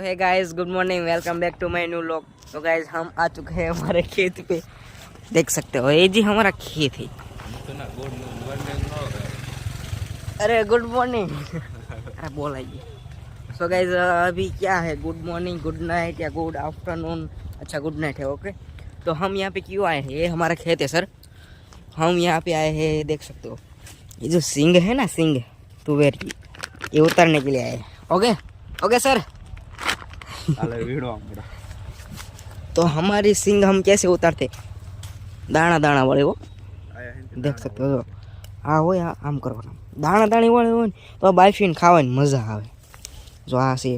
तो hey guys good morning welcome back to my new vlog तो guys हम आ चुके हैं हमारे खेत पे। देख सकते हो, ये जी हमारा खेत है। अरे गुड मॉर्निंग अरे बोल आइए सो गाइस अभी क्या है? गुड मॉर्निंग गुड नाइट या गुड आफ्टरनून अच्छा गुड नाइट है ओके तो हम यहाँ पे क्यों आए हैं? ये हमारा खेत है सर हम यहाँ पे आए हैं, देख सकते हो। ये जो सिंग है ना सिंग तुवेर की ये उतारने के लिए आए हैं। ओके ओके सर तो हमारी सिंग हम कैसे उतारते दाना दाना वाले वो દેખ શકતો છો આ હોય આ આમ કરવાનું દાણા દાણી વાળે હોય ને તો આ બાફીને ખાવાની મજા આવે જો આ છે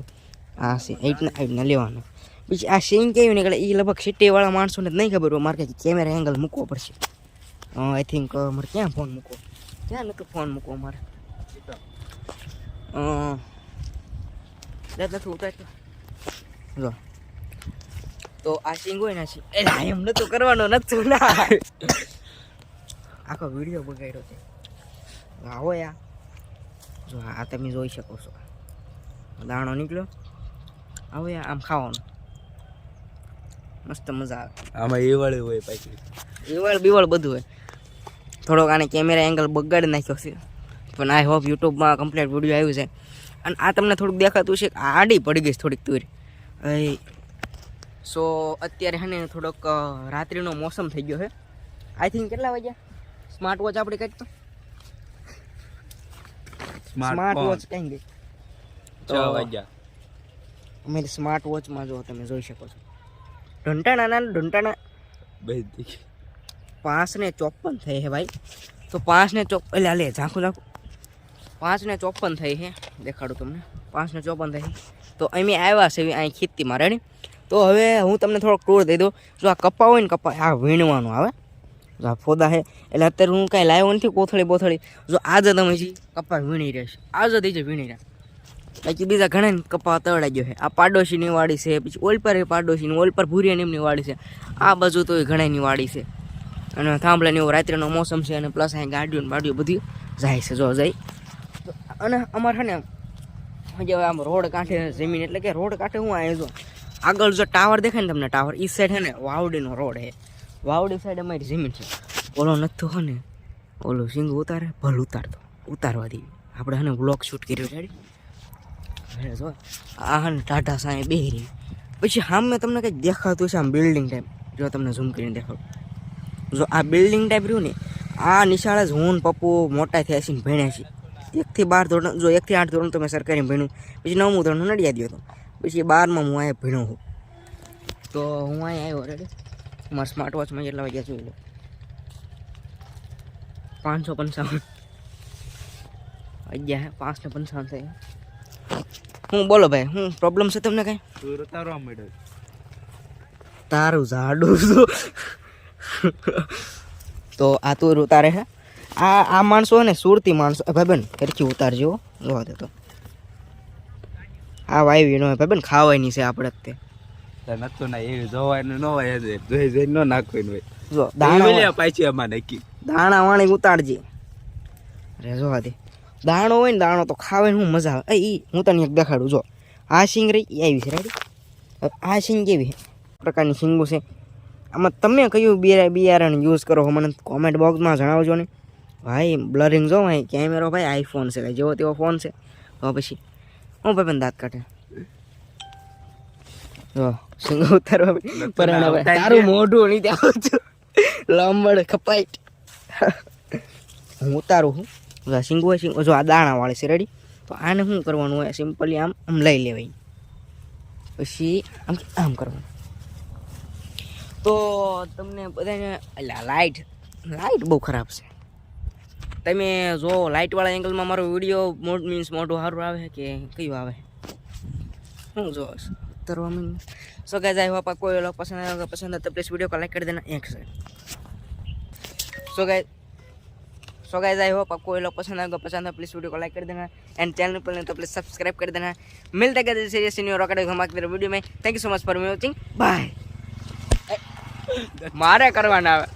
આ છે એ રીતના આ રીતના લેવાનું પછી આ સિંગ કેવી નીકળે એ લગભગ સિટીવાળા માણસોને જ નહીં ખબર હોય મારે કંઈક કેમેરા એંગલ મૂકવો પડશે આઈ થિંક મારે ક્યાં ફોન મૂકવો ક્યાં નતો ફોન મૂકવો મારે અ, લે નથી ઉતારતો જો. તો આ સિંગ હોય ને એ એમ નતું કરવાનો નથી ના. આખો વીડિયો બગાડ્યો છે. આવો યા. જો આ તમે જોઈ શકો છો. દાણો નીકળ્યો. આવો યા આમ ખાવાનું. મસ્ત મજા આવે. આમાં એ વાળી હોય પાછી. વિવળ બિવળ બધું હોય. થોડોક આને કેમેરા એંગલ બગાડી નાખ્યો છે. પણ આઈ હોપ યુટ્યુબમાં કમ્પ્લીટ વીડિયો આવ્યું છે. અને આ તમને થોડુંક દેખાતું છે આડી પડી ગઈ થોડીક તુર સો અત્યારે હે ને થોડોક રાત્રિનો મોસમ થઈ ગયો છે આઈ થિંક કેટલા વાગ્યા? સ્માર્ટ વોચ આપણે કંઈક તો? સ્માર્ટ વોચ કઈ ગઈ છ વાગ્યા. અમે સ્માર્ટ વોચમાં જો તમે જોઈ શકો છો. ઢંટાણાના ઢંટાણા બધી પાંચ ને ચોપન થઈ છે ભાઈ. તો પાંચ ને ચોપ એટલે લે ઝાંખું ઝાંખું. પાંચ ને ચોપન થઈ છે દેખાડું તમને. પાંચને ચોપન થઈ. તો અમે આવ્યા છે અહીં ખેતીમાં રેડી તો હવે હું તમને થોડોક ટૂર દઈ દઉં. જો આ કપા હોય ને, કપા આ વીણવાનું આવે. જો આ ફોદા છે. એટલે અત્યારે હું કાંઈ લાવ્યો નથી, કોથળી બોથળી. જો આજે તમે જે કપા વીણી રહેશે આજે જાય વીણી રહ્યા. બાકી બીજા ઘણા કપા તળાઈ ગયો છે. આ પાડોશીની વાડી છે, પછી ઓલ પર પાડોશીની ઓલપર ભૂરિયાની એમની વાડી છે. આ બાજુ તો એ ઘણાની વાડી છે. અને થાંભલાની એવો રાત્રિનો મોસમ છે અને પ્લસ અહીં ગાડીઓ બાડીઓ બધી જાય છે, જો જાય. અને અમારે છે ને જે આમ રોડ કાંઠે જમીન એટલે કે રોડ કાંઠે હું આવ્યો છું. આગળ જો ટાવર દેખાય ને તમને, ટાવર, ઈ સાઈડ છે ને વાવડીનો રોડ છે. વાવડી સાઈડ અમારી જમીન છે, ઓલો નથો છે ને, ઓલો સિંગ ઉતારે, ભલ ઉતારતો, ઉતારવા દઈએ આપણે છે ને બ્લોક શૂટ કર્યો છે જો, આ હે ને ટાટા સાંઈ બે પછી મેં તમને કંઈક દેખાતું છે આમ બિલ્ડિંગ ટાઈપ જો તમને ઝૂમ કરીને દેખાડું. જો આ બિલ્ડિંગ ટાઈપ રહ્યું ને, આ નિશાળે જ હું પપ્પુ મોટા થયા છીએ ભણ્યા છીએ. એકથી બાર ધોરણ જો એકથી આઠ ધોરણ તો મેં સરકારી ભણ્યું પછી નવમું ધોરણ નડિયાદ ગયો હતો પછી બારમાં હું અહીંયા ભણ્યો હું. તો હું અહીંયા આવ્યો રેડી મારા સ્માર્ટ વોચમાં કેટલા વાગ્યા જોઈ લો. પાંચસો પંચાવન. અગિયાર પાંચસો પંચાવન થઈ. હું બોલો ભાઈ હું પ્રોબ્લેમ છે તમને કાંઈ? તું તારું ઝાડું તો આ તું તારે છે આ આ માણસો ને સુરતી માણસો. ભાઈબંધ ફેરખી ઉતારજો જોવા દે તો. આ વાવી નો ભાઈબંધ ખાવાની છે આપણે જ તે. નતું ના એવી જોવાનું ન હોય જોઈ જોઈ ન નાખવાનું હોય. જો દાણા પાછી આમાં નાખી. દાણા વાણી ઉતારજે. અરે જોવા દે દાણો હોય ને દાણો તો ખાવાની હું મજા આવે. એ હું તને એક દેખાડું. જો આ સિંગ રહી એ આવી છે. રાઈટ આ સિંગ કેવી પ્રકારની સિંગો છે. આમાં તમે કયું બિયા બિયારણ યુઝ કરો મને કોમેન્ટ બોક્સમાં જણાવજો ને. ભાઈ બ્લરિંગ જો ભાઈ કેમેરો ભાઈ આઈફોન છે ભાઈ જેવો તેવો ફોન છે. તો પછી હું ભાઈ પણ દાંત કાઢે. જો સિંગ ઉતારવા પરાણા ભાઈ તારું મોઢું નહીં ત્યાં લંબડ ખપાઈટ. હું ઉતારું છું. જો આ સિંગ હોય સિંગ જો આ દાણા વાળે છે રેડી તો આને શું કરવાનું હોય? સિમ્પલી આમ આમ લઈ લેવાય. પછી આમ આમ કરવાનું. તો તમને બધાને એટલે લાઇટ લાઇટ બહુ ખરાબ છે. તમે જો લાઇટવાળા એંગલમાં મારો વિડીયો મોટ મીન્સ મોટું સારું આવે કે કયું આવે હું જો ઉતરવા mean so guys I hope કોઈ લોકો પસંદ આવ્યો પસંદ આવે તો પ્લીઝ वीडियो को लाइक कर देना एक से so guys so guys I hope आपको ये लोग पसंद आएगा पसंद है प्लीज वीडियो को लाइक कर देना एंड चैनल पर नहीं तो प्लीज सब्सक्राइब कर देना मिलते हैं सीरियस न्यू रॉकेट धमाकेदार वीडियो में thank you so much for watching bye મારે કરવાના આવે